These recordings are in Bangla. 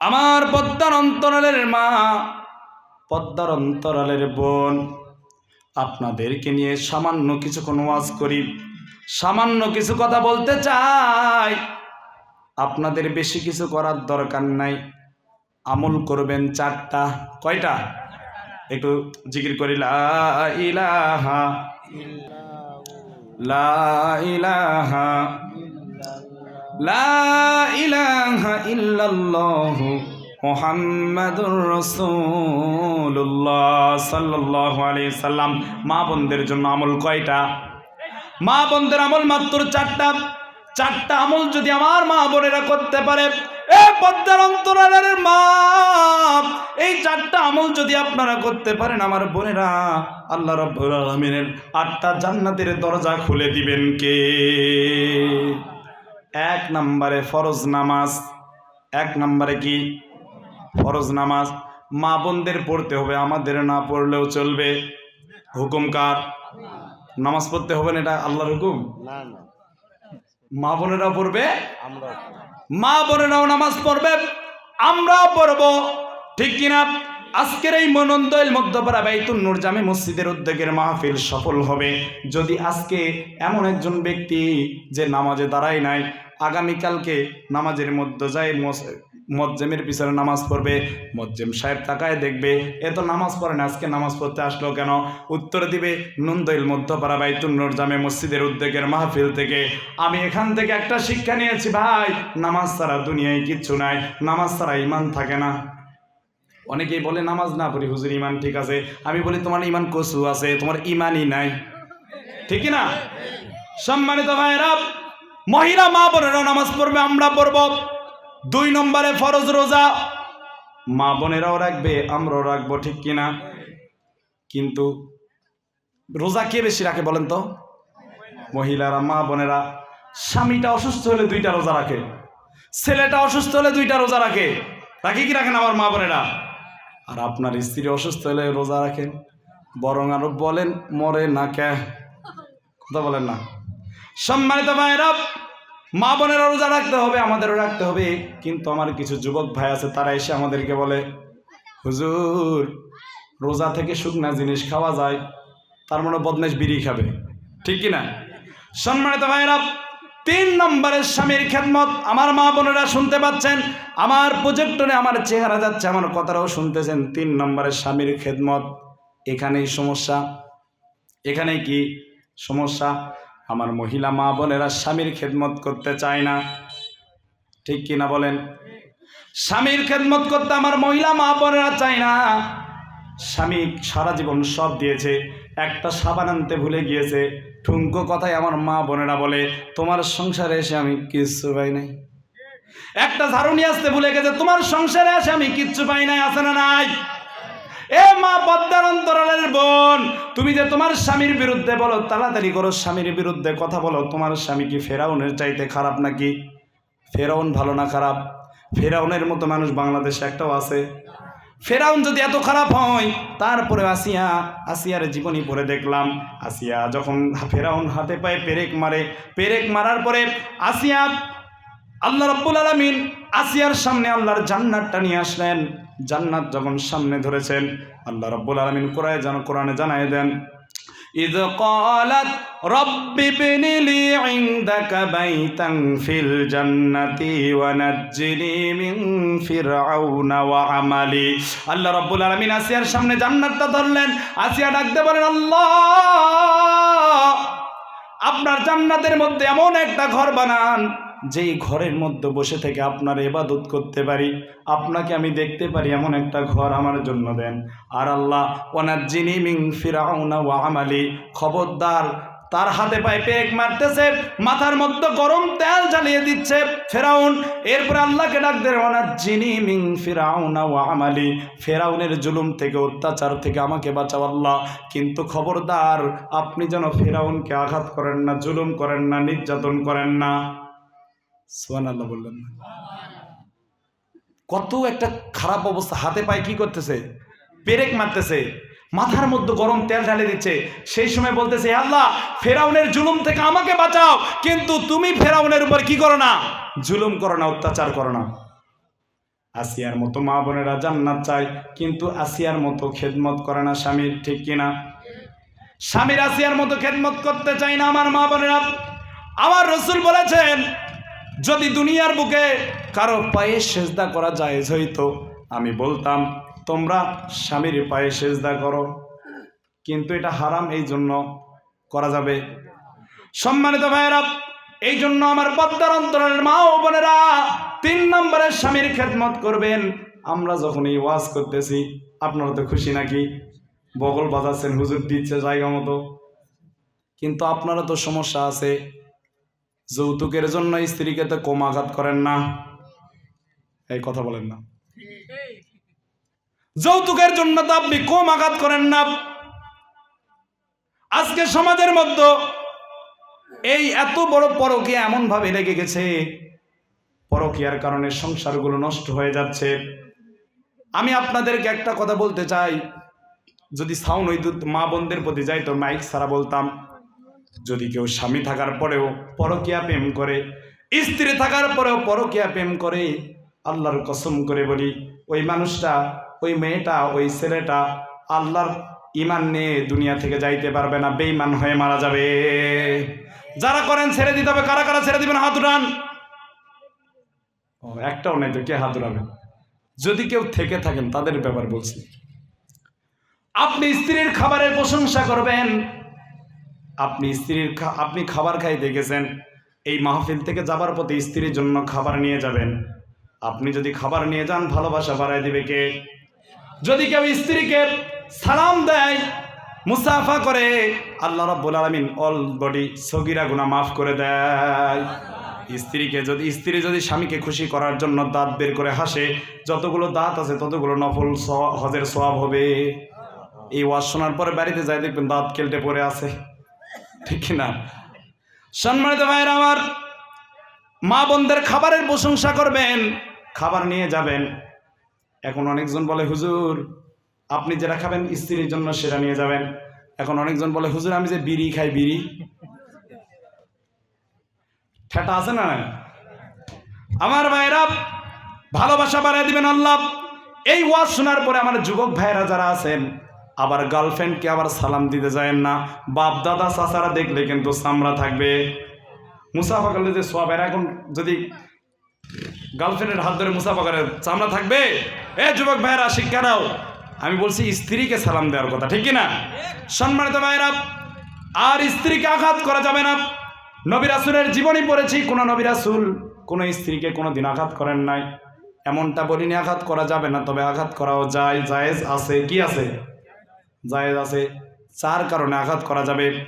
আমার পদ্মার অন্তরালের মা, পদ্মার অন্তরালের বোন, আপনাদেরকে নিয়ে সামান্য কিছুক্ষণ ওয়াজ করি, সামান্য কিছু কথা বলতে চাই। আপনাদের বেশি কিছু করার দরকার নাই। আমল করবেন চারটা, কয়টা? একটু জিকির করি, লা ইলাহা লা মুহাম্মাদুর সাল্লাম। মা বোনদের জন্য আমল কয়টা? মা বোনদের আমল মাত্র চারটা। চারটা আমল যদি আমার মা বোনেরা করতে পারে, এ পদ্মার মা এই চারটা আমল যদি আপনারা করতে পারেন, আমার বোনেরা, আল্লাহ রব্বুল আটটা জান্নাতের দরজা খুলে দিবেন কে? এক নম্বরে ফরজ নামাজ এক নম্বরে কি? ফরজ নামাজ। মা বোনদের পড়তে হবে আমাদের না পড়লেও চলবে। হুকুম কার? নামাজ পড়তে হবে না এটা আল্লাহর হুকুম? মা বোনেরা পড়বে? মা বোনেরাও নামাজ পড়বে আমরাও পড়ব। ঠিক কিনা? আজকের এই মনন্দল মধ্যপাড়া বাইতুল নূর জামে মসজিদের উদ্যোগের মাহফিল সফল হবে। যদি আজকে এমন একজন ব্যক্তি যে নামাজে দাঁড়ায় নাই, আগামীকালকে নামাজের মধ্যে যায় মজ্জেমের পিছনে নামাজ পড়বে, মজ্জেম সাহেব তাকায় দেখবে, এ তো নামাজ পড়ে না, আজকে নামাজ পড়তে আসলো কেন? উত্তর দিবে, নন্দইল মধ্যপাড়া বাইতুল নূর জামে মসজিদের উদ্যোগের মাহফিল থেকে। আমি এখান থেকে একটা শিক্ষা নিয়েছি, ভাই, নামাজ ছাড়া দুনিয়ায় কিচ্ছু নাই, নামাজ ছাড়া ইমান থাকে না। অনেকেই বলে, নামাজ না পড়ি হুজুর ইমান ঠিক আছে। আমি বলি, তোমার ইমান কসু আছে, তোমার ইমানই নাই। ঠিক না? সম্মানিত ভাইরা মহিলা মা বোনেরা নামাজ পড়বে, আমরা পড়ব। দুই নম্বরে ফরজ রোজা। মা বোনেরাও রাখবে, আমরাও রাখব, ঠিক কিনা কিন্তু রোজা কে বেশি রাখে বলেন তো? মহিলারা, মা বোনেরা, স্বামীটা অসুস্থ হলে দুইটা রোজা রাখে, ছেলেটা অসুস্থ হলে দুইটা রোজা রাখে। রাখে কি রাখেন আমার মা বোনেরা? আর আপনার স্ত্রী অসুস্থ হলে রোজা রাখেন। বরং আরও বলেন, মরে না কে? কথা বলেন না। সম্মানিত ভাইরা মা বোনেরা রোজা রাখতে হবে, আমাদেরও রাখতে হবে। কিন্তু আমার কিছু যুবক ভাই আছে, তারা এসে আমাদেরকে বলে, হুজুর, রোজা থেকে শুকনা জিনিস খাওয়া যায়, তার মানে বদমেশ বিড়ি খাবে। ঠিক কি না সম্মানিত ভাইরা তিন নম্বরের স্বামীর খেদমত আমার মা বোনেরা শুনতে পাচ্ছেন, আমার প্রজেক্টরে আমার চেহারা যাচ্ছে, আমার কথাটাও শুনতেছেন, তিন নম্বরের স্বামীর খেদমত। এখানেই সমস্যা। এখানেই কি সমস্যা? আমার মহিলা মা বোনেরা স্বামীর খেদমত করতে চায় না। ঠিক কি না বলেন? স্বামীর খেদমত করতে আমার মহিলা মা বোনেরা চায় না। স্বামী সারা জীবন সব দিয়েছে। একটা সাবান আনতে ভুলে গিয়েছে। ঠুঙ্কো কথায় আমার মা বোনেরা বলে, তোমার সংসারে এসে আমি কিচ্ছু পাই নাই। একটা ঝাড়ু নিয়ে আসতে ভুলে গেছে, তোমার সংসারে এসে আমি কিচ্ছু পাই নাই, আছে না নাই? এ মা পদ্মার অন্তরালের বোন, তুমি যে তোমার স্বামীর বিরুদ্ধে বলো, তাড়াতাড়ি করো স্বামীর বিরুদ্ধে কথা বলো, তোমার স্বামী কি ফেরাউনের চাইতে খারাপ নাকি? ফেরাউন ভালো না খারাপ। ফেরাউনের মতো মানুষ বাংলাদেশে একটাও আছে। ফেরাউন যদি এত খারাপ হয় তারপরে আসিয়া, আসিয়ার জীবনী পড়ে দেখলাম। আসিয়া যখন ফেরাউন হাতে পায়ে পেরেক মারে, পেরেক মারার পরে আসিয়া আল্লাহ রব্বুল আলমিন আসিয়ার সামনে আল্লাহর জান্নাতটা নিয়ে আসলেন। জান্নাত যখন সামনে ধরেছেন, আল্লাহ রব্বুল আলমিন কোরআ যেন, কোরআনে জানাই দেন إذ قالت رب ابن لي عندك بيتا في الجنة ونجني من فرعون وعملي আল্লাহ রব্বুল আলমিন আসিয়ার সামনে জান্নাতটা ধরলেন আসিয়া ডাকতে বলেন আল্লাহ আপনার জান্নাতের মধ্যে এমন একটা ঘর বানান যেই ঘরের মধ্যে বসে থেকে আপনার এবাদত করতে পারি, আপনাকে আমি দেখতে পারি এমন একটা ঘর আমার জন্য দেন। আর আল্লাহ ওনার জিনি মিং ফিরাউনা ওয়া আমালি, খবরদার, তার হাতে পায়ে পেক মারতেছে, মাথার মধ্যে গরম তেল জ্বালিয়ে দিচ্ছে। ফেরাউন, এরপর আল্লাহকে ডাক দেন ওনার জিনি মিং ফিরাউনা ওয়া আমালি, ফেরাউনের জুলুম থেকে, অত্যাচার থেকে আমাকে বাঁচাও আল্লাহ। কিন্তু খবরদার, আপনি যেন ফেরাউনকে আঘাত করেন না, জুলুম করেন না, নির্যাতন করেন না। সোহান আল্লাহ বললেন। কত একটা খারাপ অবস্থা, হাতে পায়ে কি করতেছে? পেরেক মারতেছে, মাথার মধ্যে গরম তেল ঢালে দিচ্ছে, সেই সময় বলতেছে আল্লাহ, ফেরাউনের জুলুম থেকে আমাকে বাঁচাও, কিন্তু তুমি ফেরাউনের উপর কি করো না? জুলুম করো না, অত্যাচার করো না। আসিয়ার মতো মা বোনেরা জান্নাত চায়, কিন্তু আসিয়ার মতো খেদমত করে না স্বামীর, ঠিক কিনা স্বামীর আসিয়ার মতো খেদমত করতে চাই না আমার মা বোনেরা। আমার রসুল বলেছেন যদি দুনিয়ার বুকে কারও পায়ে সেজদা করা যায় হইতো, আমি বলতাম, তোমরা স্বামীর পায়ে সেজদা করো। কিন্তু এটা হারাম, এই জন্য করা যাবে। সম্মানিত ভাইয়েরা, এই জন্য আমার পদ্মার অন্তরের মা ও বোনেরা তিন নম্বরের স্বামীর খেদমত করবেন। আমরা যখন এই ওয়াজ করতেছি, আপনারা তো খুশি নাকি? বগল বাজাচ্ছেন, হুজুর দিচ্ছে জায়গা মতো। কিন্তু আপনারা তো সমস্যা আছে যৌতুকের জন্য স্ত্রীকে তো কম আঘাত করেন না। এই কথা বলেন না। যৌতুকের জন্য তো আপনি কম আঘাত করেন না। আজকে সমাজের মধ্যে এই এত বড় পরকীয়া এমন ভাবে লেগে গেছে, পরকীয়ার কারণে সংসারগুলো নষ্ট হয়ে যাচ্ছে। আমি আপনাদেরকে একটা কথা বলতে চাই। যদি সাউন্ড ওই মা বোনদের প্রতি যাই তো মাইক ছাড়া বলতাম যদি কেউ স্বামী থাকার পরেও পরকিয়া প্রেম করে, স্ত্রী থাকার পরেও পরকিয়া প্রেম করে, আল্লাহর কসম করে বলি, ওই মানুষটা, ওই মেয়েটা, ওই ছেলেটা আল্লাহর ইমান নিয়ে দুনিয়া থেকে যাইতে পারবে না বেইমান হয়ে মারা যাবে। যারা করেন ছেড়ে দিতে হবে, কারা কারা ছেড়ে দিবেন? হাত উঠান। ও, একটাও নেই তো, কে হাত উঠাবে? যদি কেউ থেকে থাকেন, তাদের ব্যাপার বলছি। আপনি স্ত্রীর খাবারের প্রশংসা করবেন আপনি স্ত্রীর আপনি খাবার খাইতে গেছেন, এই মাহফিল থেকে যাবার পথে স্ত্রীর জন্য খাবার নিয়ে যাবেন। আপনি যদি খাবার নিয়ে যান, ভালোবাসা বাড়ায় দিবে কে? যদি কেউ স্ত্রীকে সালাম দেয়, মুসাফা করে, আল্লাহ রাব্বুল আলামিন অল বডি সগিরা গুনাহ মাফ করে দেয়। স্ত্রীকে যদি, স্ত্রী যদি স্বামীকে খুশি করার জন্য দাঁত বের করে হাসে, যতগুলো দাঁত আছে, ততগুলো নফল হজের সওয়াব হবে। এই ওয়াজ শোনার পরে বাড়িতে যাই দেখবেন দাঁত কেলটে পড়ে আছে। ঠিক না। সম্মানিত ভাইয়ের আমার মা বোনদের খাবারের প্রশংসা করবেন, খাবার নিয়ে যাবেন। এখন অনেকজন বলে, হুজুর, আপনি যেটা খাবেন স্ত্রীর জন্য সেটা নিয়ে যাবেন। এখন অনেকজন বলে, হুজুর, আমি যে বিড়ি খাই, বিড়ি? ঠেটা আছে না আমার ভাইরা ভালোবাসা বাড়াই দিবেন আল্লাহ। এই ওয়াজ শোনার পরে আমার যুবক ভাইরা যারা আছেন আবার গার্লফ্রেন্ডকে আবার সালাম দিতে যায় না। বাপ, দাদা, চাচারা দেখলে কিন্তু সামরা থাকবে। মুসাফা করলে যে সোয়াবের এখন যদি গার্লফ্রেন্ডের হাত ধরে মুসাফা করে চামড়া থাকবে, এ যুবক ভাইরা শিক্ষা দাও আমি বলছি, স্ত্রীকে সালাম দেওয়ার কথা, ঠিক না সম্মানিত ভাইরা আর স্ত্রীকে আঘাত করা যাবে না। নবী রাসুলের জীবনী পড়েছি, কোনো নবী রাসুল কোনো স্ত্রীকে কোনো দিন আঘাত করেন নাই। এমনটা বলিনি, আঘাত করা যাবে না, তবে আঘাত করাও যায়, জায়েজ আছে, কি আছে? জায়েজ আছে। চার কারণে আঘাত করা যাবে।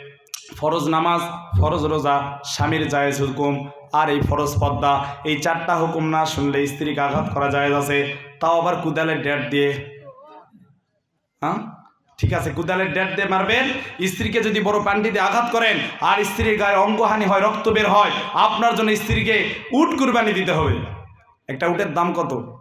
ফরজ নামাজ, ফরজ রোজা, স্বামীর জায়েজ হুকুম আর এই ফরজ পদ্মা। এই চারটা হুকুম না শুনলে স্ত্রীকে আঘাত করা জায়েজ আছে। তাও আবার কুদালের ডেট দিয়ে। হ্যাঁ? ঠিক আছে, কুদালের ডেট দিয়ে মারবেন। স্ত্রীকে যদি বড় পান্ডি দিয়ে আঘাত করেন আর স্ত্রীর গায়ে অঙ্গহানি হয়, রক্ত বের হয়, আপনার জন্য স্ত্রীকে উট কুরবানি দিতে হবে। একটা উটের দাম কত?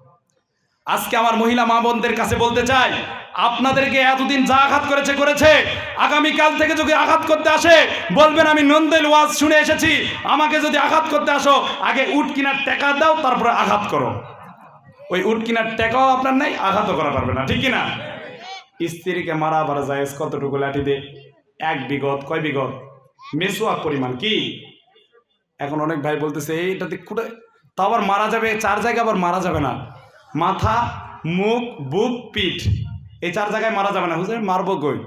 আজকে আমার মহিলা মা বোনদের কাছে বলতে চাই আপনাদেরকে এতদিন যা আঘাত করেছে করেছে। আগামীকাল থেকে যদি আঘাত করতে আসে, বলবেন আমি নন্দেল ওয়াজ শুনে এসেছি। আমাকে যদি আঘাত করতে আসো, আগে উট কিনার টাকা দাও, তারপরে আঘাত করো। ওই উট কিনার টাকাও আপনার নাই, আঘাতও করা পারবে না, ঠিক কিনা? স্ত্রীকে মারা আবার যায় কতটুকু লাঠি দে এক বিগত, কয় বিগত? মেসোয়াক পরিমাণ কি? এখন অনেক ভাই বলতেছে এইটাতে খুঁটে তা আবার মারা যাবে, চার জায়গায় আবার মারা যাবে না। মাথা, মুখ, বুক, পিঠ। এই চার জায়গায় মারা যাবে না। হুজুর, মারবো কই?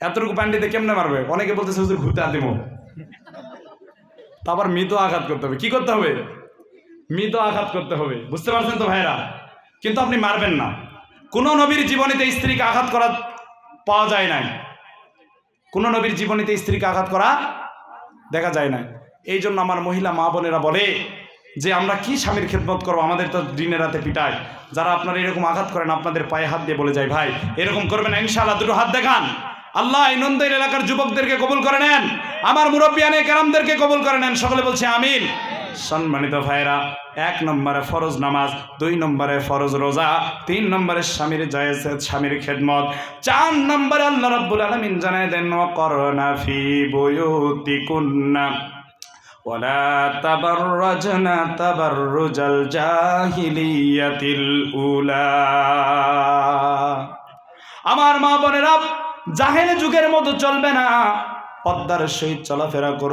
এতটুকু প্যান্ডিতে কেমনে মারবে? অনেকে বলতেছে, হুজুর, ঘুরতে আদিম তারপর মৃত আঘাত করতে হবে। কি করতে হবে? মৃত আঘাত করতে হবে। বুঝতে পারছেন তো ভাইরা কিন্তু আপনি মারবেন না। কোনো নবীর জীবনীতে স্ত্রীকে আঘাত করা পাওয়া যায় নাই। কোনো নবীর জীবনীতে স্ত্রীকে আঘাত করা দেখা যায় না এই জন্য আমার মহিলা মা বোনেরা বলে যে আমরা কি স্বামীর খেদমত করব? আমাদের তো দিনের রাতে পিটায়। যারা আপনারা এরকম আঘাত করেন, আপনাদের পায়ে হাত দিয়ে বলে যায়, ভাই, এরকম করবেন ইনশাআল্লাহ দুটো হাত দেখান। আল্লাহ নন্দের এলাকার যুবকদেরকে কবুল করে নেন। আমার মুরব্বিয়ানে কেরামদেরকে কবুল করে নেন। সকলে বলছে, আমিন। সম্মানিত ভাইরা এক নম্বরে ফরজ নামাজ, দুই নম্বরে ফরজ রোজা, তিন নম্বরে স্বামীর জায়েজ, স্বামীর খেদমত, চার নম্বরে আল্লাহ রাব্বুল আলামিন জানায় দেন করোনা ফি বয়ুতিকুন্না। ولا تبرجن تبرج الجاهلية الأولى আমার মা বোনেরা জাহেল যুগের মতো চলবে না পদ্মার সহিত চলাফেরা করবে